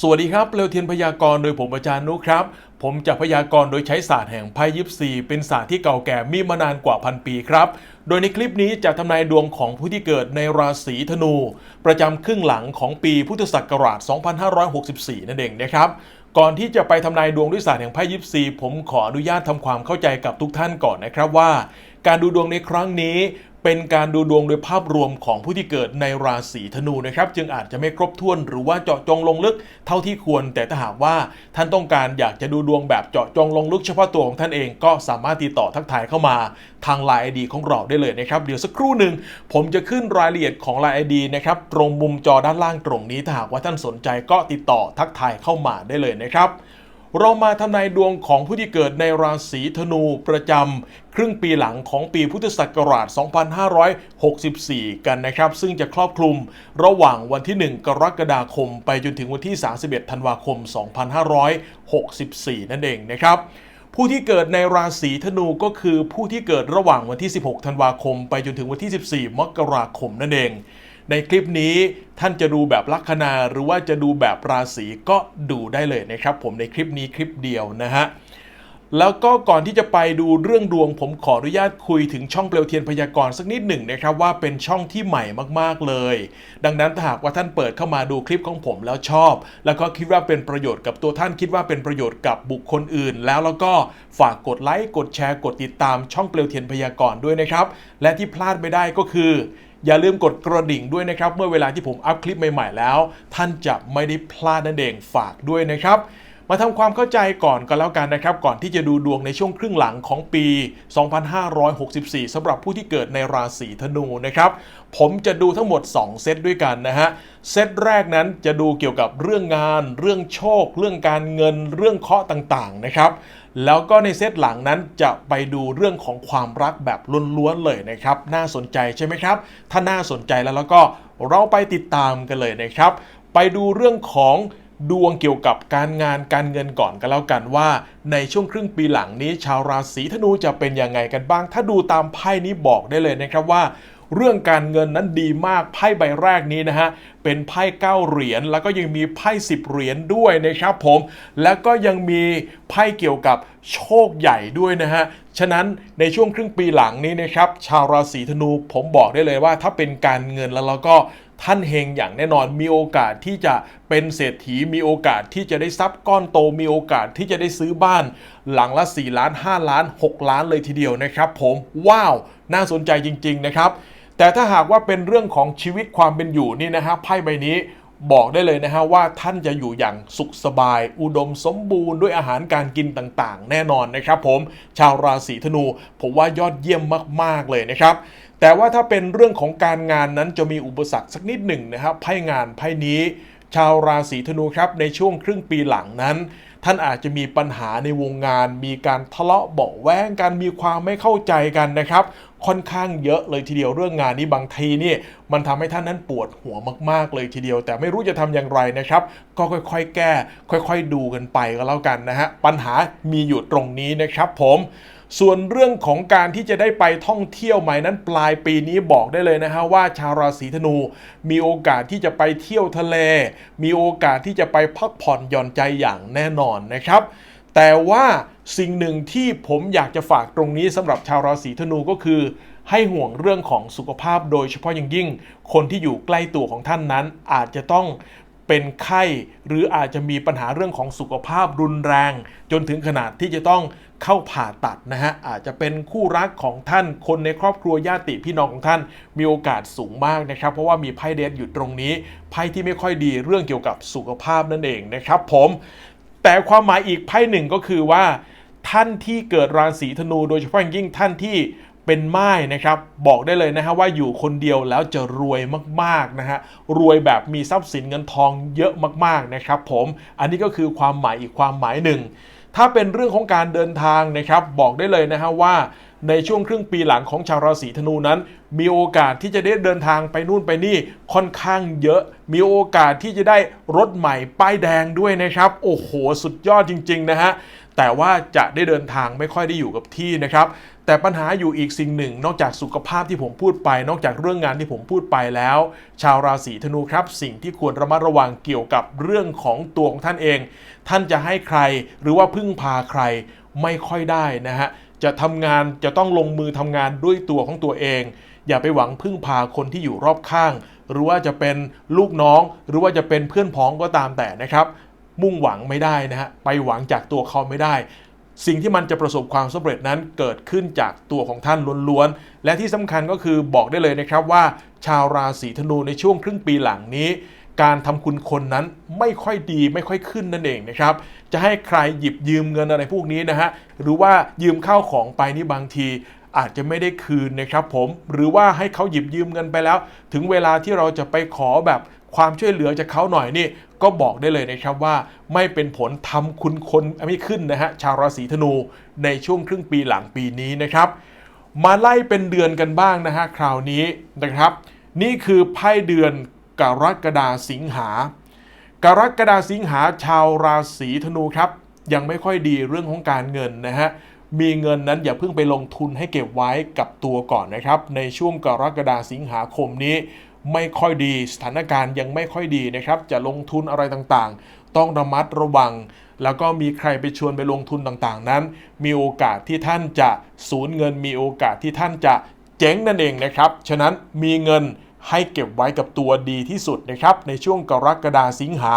สวัสดีครับเร็วเทียนพยากรณ์โดยผมอาจารย์นุครับ ผมจะพยากรณ์โดยใช้ศาสตร์แห่งไพ่ยิปซีเป็นศาสตร์ที่เก่าแก่มีมานานกว่าพันปีครับ โดยในคลิปนี้จะทำนายดวงของผู้ที่เกิดในราศีธนู ประจำครึ่งหลังของปีพุทธศักราช 2564 นั่นเองนะครับก่อนที่จะไปทำนายดวงด้วยศาสตร์แห่งไพ่ยิปซีผมขออนุญาตทำความเข้าใจกับทุกท่านก่อนนะครับว่า การดูดวงในครั้งนี้ เป็นการดูดวงโดยภาพรวมของผู้ที่เกิดในราศีธนูนะครับจึงอาจจะไม่ครบถ้วนหรือว่าเจาะจงลงลึกเท่าที่ควร แต่ถ้าหากว่าท่านต้องการอยากจะดูดวงแบบเจาะจงลงลึกเฉพาะตัวของท่านเองก็สามารถติดต่อทักทายเข้ามาทางไลน์ไอดีของเราได้เลยนะครับเดี๋ยวสักครู่หนึ่งผมจะขึ้นรายละเอียดของไลน์ไอดีนะครับตรงมุมจอด้านล่างตรงนี้ถ้าหากว่าท่านสนใจก็ติดต่อทักทายเข้ามาได้เลยนะครับ เรามาทำนายดวงของผู้ที่เกิดในราศีธนูประจำครึ่งปีหลังของปีพุทธศักราช 2564 กันนะครับ ซึ่งจะครอบคลุมระหว่างวันที่ 1 กรกฎาคม ไปจนถึงวันที่ 31 ธันวาคม 2564 นั่นเองนะครับผู้ที่เกิดในราศีธนูก็คือผู้ที่เกิดระหว่างวันที่ 16 ธันวาคม ไปจนถึงวันที่ 14 มกราคมนั่นเอง ในคลิปนี้ท่านจะดูแบบลัคนาหรือว่าจะดูแบบราศีก็ดูได้เลยนะครับ ผมในคลิปนี้คลิปเดียวนะฮะแล้วก็ก่อนที่จะไปดูเรื่องดวง ผมขออนุญาตคุยถึงช่องเปลวเทียนพยากรณ์สักนิดหนึ่งนะครับว่าเป็นช่องที่ใหม่มากๆเลย ดังนั้นถ้าหากว่าท่านเปิดเข้ามาดูคลิปของผมแล้วชอบ แล้วก็คิดว่าเป็นประโยชน์กับตัวท่านคิดว่าเป็นประโยชน์กับบุคคลอื่น แล้วแล้วก็ฝากกดไลค์กดแชร์กดติดตามช่องเปลวเทียนพยากรณ์ด้วยนะครับ และที่พลาดไม่ได้ก็คือ อย่าลืมกดกระดิ่งด้วยนะครับ เมื่อเวลาที่ผมอัพคลิปใหม่ๆแล้ว ท่านจะไม่ได้พลาดนั่นเองฝากด้วยนะครับมาทำความเข้าใจก่อนก็แล้วกันนะครับ ก่อนที่จะดูดวงในช่วงครึ่งหลังของปี 2564สำหรับผู้ที่เกิดในราศีธนูนะครับ ผมจะดูทั้งหมด 2 เซตด้วยกันนะฮะ เซตแรกนั้นจะดูเกี่ยวกับเรื่องงาน เรื่องโชค เรื่องการเงิน เรื่องเคราะห์ต่างๆนะครับ แล้วก็ในเซตหลังนั้นจะไปดูเรื่องของความรักแบบล้วนๆเลยนะครับ น่าสนใจใช่ไหมครับ ถ้าน่าสนใจแล้วแล้วก็เราไปติดตามกันเลยนะครับ ไปดูเรื่องของดวงเกี่ยวกับการงานการเงินก่อนกันแล้วกันว่า ในช่วงครึ่งปีหลังนี้ ชาวราศีธนูจะเป็นยังไงกันบ้าง ถ้าดูตามไพ่นี้บอกได้เลยนะครับว่า เรื่องการเงินนั้นดีมากไพ่ใบแรกนี้นะฮะเป็นไพ่9เหรียญแล้วก็ยังมีไพ่10เหรียญด้วยนะครับผม แล้วก็ยังมีไพ่เกี่ยวกับโชคใหญ่ด้วยนะฮะฉะนั้นในช่วงครึ่งปีหลังนี้นะครับชาวราศีธนูผมบอกได้เลยว่า ถ้าเป็นการเงินแล้วเราก็ท่านเฮงอย่างแน่นอนมีโอกาสที่จะเป็นเศรษฐีมีโอกาสที่จะได้ทรัพย์ก้อนโตมีโอกาสที่จะได้ซื้อบ้าน หลังละ 4 ล้าน 5 ล้าน 6 ล้านเลยทีเดียวนะครับ ผมว้าว น่าสนใจจริง ๆ นะครับ แต่ถ้าหากว่าเป็นเรื่องของชีวิตความเป็นอยู่นี่นะฮะไพ่ใบนี้บอกได้เลยนะฮะว่าท่านจะอยู่อย่างสุขสบาย อุดมสมบูรณ์ด้วยอาหารการกินต่างๆ แน่นอนนะครับผมชาวราศีธนูผมว่ายอดเยี่ยมมากๆเลยนะครับ แต่ว่าถ้าเป็นเรื่องของการงานนั้นจะมีอุปสรรคสักนิดหนึ่งนะครับไพ่งานไพ่นี้ ชาวราศีธนูครับในช่วงครึ่งปีหลังนั้น ท่านอาจจะมีปัญหาในวงงาน มีการทะเลาะเบาแว้งกันมีความไม่เข้าใจกันนะครับ ค่อนข้างเยอะเลยทีเดียวเรื่องงานนี้บางทีนี่มันทำให้ท่านนั้นปวดหัวมาก ๆ เลยทีเดียว แต่ไม่รู้จะทำอย่างไรนะครับ ก็ค่อยๆ แก้ ค่อย ๆ ดูกันไปก็แล้วกันนะฮะปัญหามีอยู่ตรงนี้นะครับผมส่วนเรื่องของการที่จะได้ไปท่องเที่ยวใหม่นั้นปลายปีนี้บอกได้เลยนะฮะว่าชาวราศีธนู มีโอกาสที่จะไปเที่ยวทะเล มีโอกาสที่จะไปพักผ่อนหย่อนใจอย่างแน่นอนนะครับ แต่ว่าสิ่งหนึ่งที่ผมอยากจะฝากตรงนี้สำหรับชาวราศีธนูก็คือ ให้ห่วงเรื่องของสุขภาพโดยเฉพาะอย่างยิ่ง คนที่อยู่ใกล้ตัวของท่านนั้นอาจจะต้องเป็นไข้ หรืออาจจะมีปัญหาเรื่องของสุขภาพรุนแรง จนถึงขนาดที่จะต้องเข้าผ่าตัดนะฮะอาจจะเป็นคู่รักของท่านคนในครอบครัวญาติพี่น้องของท่าน มีโอกาสสูงมากนะครับ เพราะว่ามีไพ่เดสอยู่ตรงนี้ไพ่ที่ไม่ค่อยดีเรื่องเกี่ยวกับสุขภาพนั่นเองนะครับผม แต่ความหมายอีกไพ่หนึ่งก็คือว่า ท่านที่เกิดราศีธนู โดยเฉพาะอย่างยิ่งท่านที่เป็นไม้นะครับ บอกได้เลยนะฮะว่าอยู่คนเดียวแล้วจะรวยมากๆนะฮะรวยแบบมีทรัพย์สินเงินทองเยอะมากๆนะครับ ผมอันนี้ก็คือความหมายอีกความหมายหนึ่งถ้าเป็นเรื่องของการเดินทางนะครับ บอกได้เลยนะฮะว่า ในช่วงครึ่งปีหลังของชาวราศีธนูนั้น มีโอกาสที่จะได้เดินทางไปนู่นไปนี่ค่อนข้างเยอะ มีโอกาสที่จะได้รถใหม่ป้ายแดงด้วยนะครับ โอ้โห สุดยอดจริง ๆ นะฮะแต่ว่าจะได้เดินทางไม่ค่อยได้อยู่กับที่นะครับ แต่ปัญหาอยู่อีกสิ่งหนึ่ง นอกจากสุขภาพที่ผมพูดไป นอกจากเรื่องงานที่ผมพูดไปแล้ว ชาวราศีธนูครับ สิ่งที่ควรระมัดระวังเกี่ยวกับเรื่องของตัวของท่านเอง ท่านจะให้ใครหรือว่าพึ่งพาใครไม่ค่อยได้นะฮะ จะทำงานจะต้องลงมือทำงานด้วยตัวของตัวเอง อย่าไปหวังพึ่งพาคนที่อยู่รอบข้าง หรือว่าจะเป็นลูกน้อง หรือว่าจะเป็นเพื่อนพ้องก็ตามแต่นะครับ มุ่งหวังไม่ได้นะฮะไปหวังจากตัวเขาไม่ได้ สิ่งที่มันจะประสบความสำเร็จนั้นเกิดขึ้นจากตัวของท่านล้วนๆและที่สำคัญก็คือบอกได้เลยนะครับว่า ชาวราศีธนูในช่วงครึ่งปีหลังนี้ การทำคุณคนนั้น ไม่ค่อยดีไม่ค่อยขึ้นนั่นเองนะครับ จะให้ใครหยิบยืมเงินอะไรพวกนี้นะฮะหรือว่ายืมข้าวของไปนี่บางทีอาจจะไม่ได้คืนนะครับผมหรือว่าให้เขาหยิบยืมเงินไปแล้ว ถึงเวลาที่เราจะไปขอแบบความช่วยเหลือจากเขาหน่อยนี่ก็บอกได้เลยนะครับว่าไม่เป็นผลทำคุณคนไม่ขึ้นนะฮะชาวราศีธนูในช่วงครึ่งปีหลังปีนี้นะครับ มาไล่เป็นเดือนกันบ้างนะฮะคราวนี้นะครับ นี่คือไพ่เดือนกรกฎาสิงหา กรกฎาสิงหาชาวราศีธนูครับ ยังไม่ค่อยดีเรื่องของการเงินนะฮะมีเงินนั้นอย่าเพิ่งไปลงทุนให้เก็บไว้กับตัวก่อนนะครับ ในช่วงกรกฎาสิงหาคมนี้ไม่ค่อยดีสถานการณ์ยังไม่ค่อยดีนะครับ จะลงทุนอะไรต่างๆ ต้องระมัดระวัง แล้วก็มีใครไปชวนไปลงทุนต่างๆ นั้น มีโอกาสที่ท่านจะสูญเงิน มีโอกาสที่ท่านจะเจ๊งนั่นเองนะครับ ฉะนั้นมีเงิน ให้เก็บไว้กับตัวดีที่สุดนะครับในช่วงกรกฎาสิงหา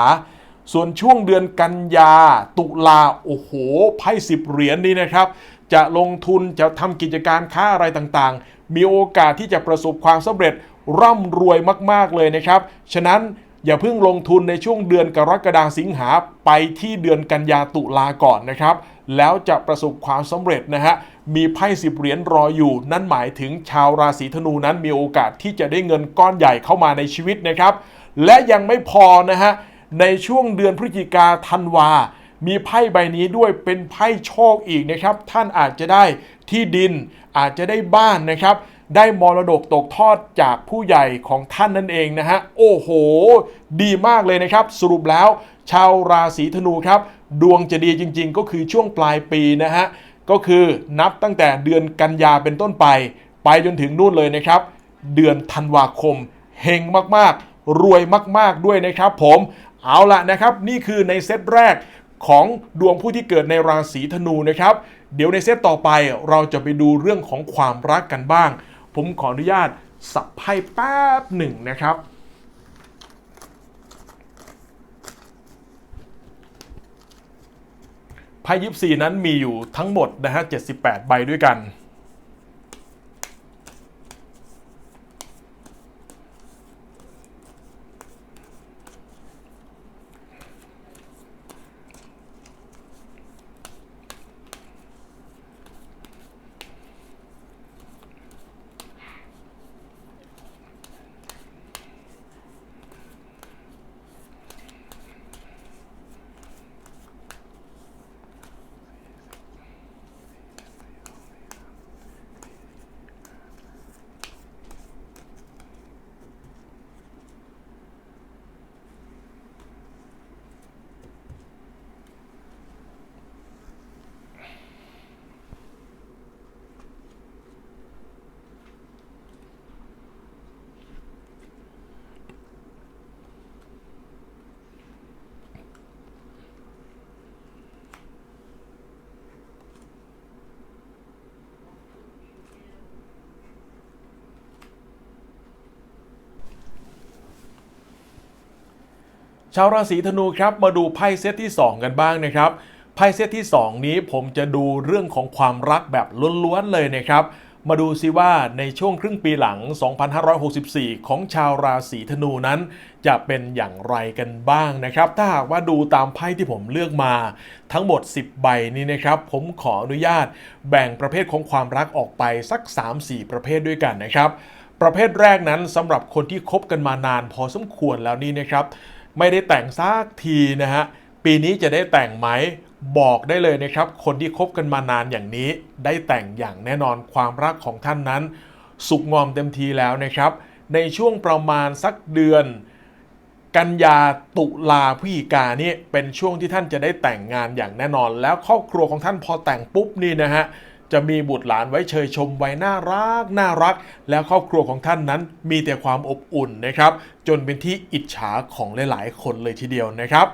ส่วนช่วงเดือนกันยา ตุลาโอ้โหไพ่สิบเหรียญนี่นะครับ จะลงทุนจะทำกิจการค้าอะไรต่างๆ มีโอกาสที่จะประสบความสำเร็จร่ำรวยมากๆเลยนะครับ ฉะนั้น อย่าเพิ่งลงทุนในช่วงเดือนกรกฎาสิงหาไปที่เดือนกันยาตุลาก่อนนะครับ แล้วจะประสบความสำเร็จนะฮะ มีไพ่สิบเหรียญรออยู่ นั่นหมายถึงชาวราศีธนูนั้นมีโอกาสที่จะได้เงินก้อนใหญ่เข้ามาในชีวิตนะครับ และยังไม่พอนะฮะ ในช่วงเดือนพฤศจิกาธันวา มีไพ่ใบนี้ด้วยเป็นไพ่โชคอีกนะครับ ท่านอาจจะได้ที่ดินอาจจะได้บ้านนะครับ ได้มรดกตกทอดจากผู้ใหญ่ของท่านนั่นเองนะฮะ โอ้โห ดีมากเลยนะครับ สรุปแล้ว ชาวราศีธนูครับ ดวงจะดีจริง ๆ ก็คือช่วงปลายปีนะฮะ ก็คือนับตั้งแต่เดือนกันยาเป็นต้นไป ไปจนถึงนู่นเลยนะครับ เดือนธันวาคมเฮงมากๆ รวยมากๆด้วยนะครับผมเอาละนะครับ นี่คือในเซตแรกของดวงผู้ที่เกิดในราศีธนูนะครับ เดี๋ยวในเซตต่อไปเราจะไปดูเรื่องของความรักกันบ้าง ผมขออนุญาตสับไพ่แป๊บหนึ่งนะครับ ไพ่ยิปซีนั้นมีอยู่ทั้งหมดนะฮะ 78 ใบด้วยกันาวราศีธนูครับมาดูไพ่เซตที่ 2 กันบ้างนะครับไพ่เซตที่ 2 นี้ผมจะดูเรื่องของความรักแบบล้วนๆเลยนะครับ มาดูซิว่าในช่วงครึ่งปีหลัง 2564 ของชาวราศีธนูนั้น จะเป็นอย่างไรกันบ้างนะครับ ถ้าหากว่าดูตามไพ่ที่ผมเลือกมา ทั้งหมด 10 ใบนี้นะครับ ผมขออนุญาตแบ่งประเภทของความรักออกไปสัก 3-4 ประเภทด้วยกันนะครับ ประเภทแรกนั้นสำหรับคนที่คบกันมานานพอสมควรแล้วนี่นะครับ ไม่ได้แต่งสักทีนะฮะปีนี้จะได้แต่งไหมบอกได้เลยนะครับ คนที่คบกันมานานอย่างนี้ ได้แต่งอย่างแน่นอนความรักของท่านนั้น สุกงอมเต็มทีแล้วนะครับ ในช่วงประมาณสักเดือนกกันยาตุลาพฤศจิกานี่เป็นช่วงที่ท่านจะได้แต่งงานอย่างแน่นอน แล้วครอบครัวของท่านพอแต่งปุ๊บนี่นะฮะ จะมีบุตรหลานไว้เชยชมไว้น่ารักน่ารัก แล้วครอบครัวของท่านนั้นมีแต่ความอบอุ่นนะครับ จนเป็นที่อิจฉาของหลาย ๆ คนเลยทีเดียวนะครับ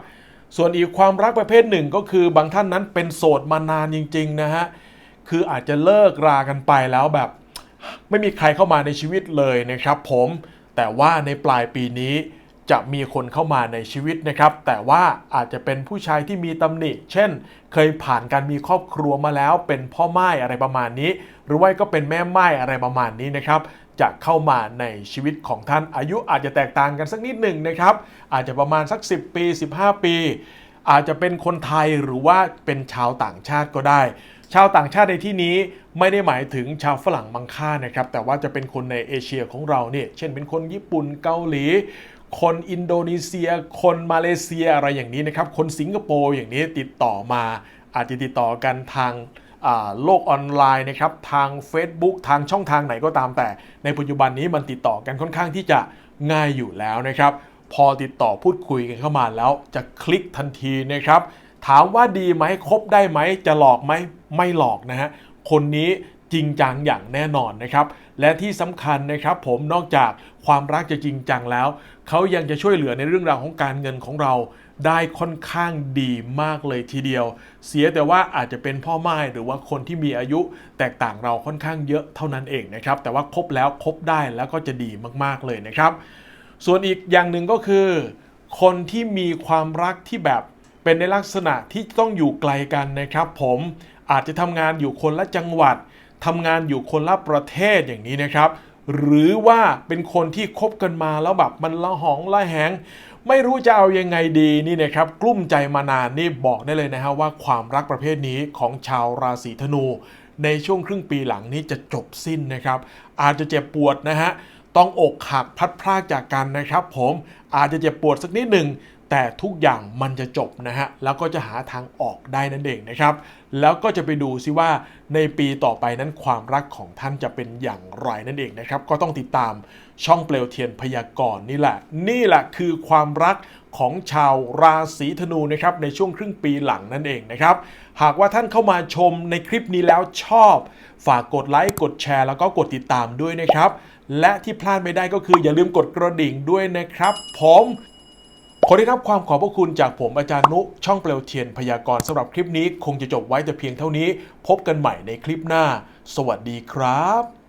ส่วนอีกความรักประเภทหนึ่งก็คือบางท่านนั้นเป็นโสดมานานจริง ๆ นะฮะคืออาจจะเลิกรากันไปแล้วแบบ ไม่มีใครเข้ามาในชีวิตเลยนะครับ ผมแต่ว่าในปลายปีนี้ จะมีคนเข้ามาในชีวิตนะครับ แต่ว่าอาจจะเป็นผู้ชายที่มีตำหนิ เช่น เคยผ่านการมีครอบครัวมาแล้ว เป็นพ่อไม้อะไรประมาณนี้ หรือว่าก็เป็นแม่ไม้อะไรประมาณนี้นะครับ จะเข้ามาในชีวิตของท่านอายุอาจจะแตกต่างกันสักนิดหนึ่งนะครับ อาจจะประมาณสัก 10 ปี 15 ปี อาจจะเป็นคนไทยหรือว่าเป็นชาวต่างชาติก็ได้ ชาวต่างชาติในที่นี้ไม่ได้หมายถึงชาวฝรั่งมังค่านะครับ แต่ว่าจะเป็นคนในเอเชียของเราเนี่ยเช่นเป็นคนญี่ปุ่นเกาหลี คนอินโดนีเซีย คนมาเลเซียอะไรอย่างนี้นะครับ คนสิงคโปร์อย่างนี้ติดต่อมา อาจจะติดต่อกันทางโลกออนไลน์นะครับทาง Facebook ทางช่องทางไหนก็ตามแต่ ในปัจจุบันนี้มันติดต่อกันค่อนข้างที่จะง่ายอยู่แล้วนะครับ พอติดต่อพูดคุยกันเข้ามาแล้วจะคลิกทันทีนะครับ ถามว่าดีไหมคบได้ไหมจะหลอกไหมไม่หลอกนะฮะคนนี้จริงจังอย่างแน่นอนนะครับ และที่สำคัญนะครับผมนอกจากความรักจะจริงจังแล้ว เขายังจะช่วยเหลือในเรื่องราวของการเงินของเรา ได้ค่อนข้างดีมากเลยทีเดียว เสียแต่ว่าอาจจะเป็นพ่อไม้หรือว่าคนที่มีอายุแตกต่างเราค่อนข้างเยอะเท่านั้นเองนะครับแต่ว่าคบแล้วคบได้แล้วก็จะดีมากๆเลยนะครับ ส่วนอีกอย่างหนึ่งก็คือ คนที่มีความรักที่แบบเป็นในลักษณะที่ต้องอยู่ไกลกันนะครับ ผมอาจจะทำงานอยู่คนละจังหวัด ทำงานอยู่คนละประเทศอย่างนี้นะครับ หรือว่าเป็นคนที่คบกันมาแล้วแบบมันละหองละแหง ไม่รู้จะเอายังไงดีนี่นะครับกลุ้มใจมานานนี่บอกได้เลยนะฮะว่าความรักประเภทนี้ของชาวราศีธนู ในช่วงครึ่งปีหลังนี้จะจบสิ้นนะครับ อาจจะเจ็บปวดนะฮะต้องอกหักพัดพรากจากกันนะครับ ผมอาจจะเจ็บปวดสักนิดหนึ่ง แต่ทุกอย่างมันจะจบนะฮะ แล้วก็จะหาทางออกได้นั่นเองนะครับ แล้วก็จะไปดูซิว่าในปีต่อไปนั้นความรักของท่านจะเป็นอย่างไรนั่นเองนะครับ ก็ต้องติดตามช่องเปลวเทียนพยากรณ์นี่แหละ นี่แหละคือความรักของชาวราศีธนูนะครับในช่วงครึ่งปีหลังนั่นเองนะครับ หากว่าท่านเข้ามาชมในคลิปนี้แล้วชอบ ฝากกดไลค์กดแชร์ แล้วก็กดติดตามด้วยนะครับ และที่พลาดไม่ได้ก็คืออย่าลืมกดกระดิ่งด้วยนะครับ ผม ขอได้รับความขอบพระคุณจากผมอาจารย์นุช่องเปลวเทียนพยากรณ์สำหรับคลิปนี้ คงจะจบไว้แต่เพียงเท่านี้ พบกันใหม่ในคลิปหน้า สวัสดีครับ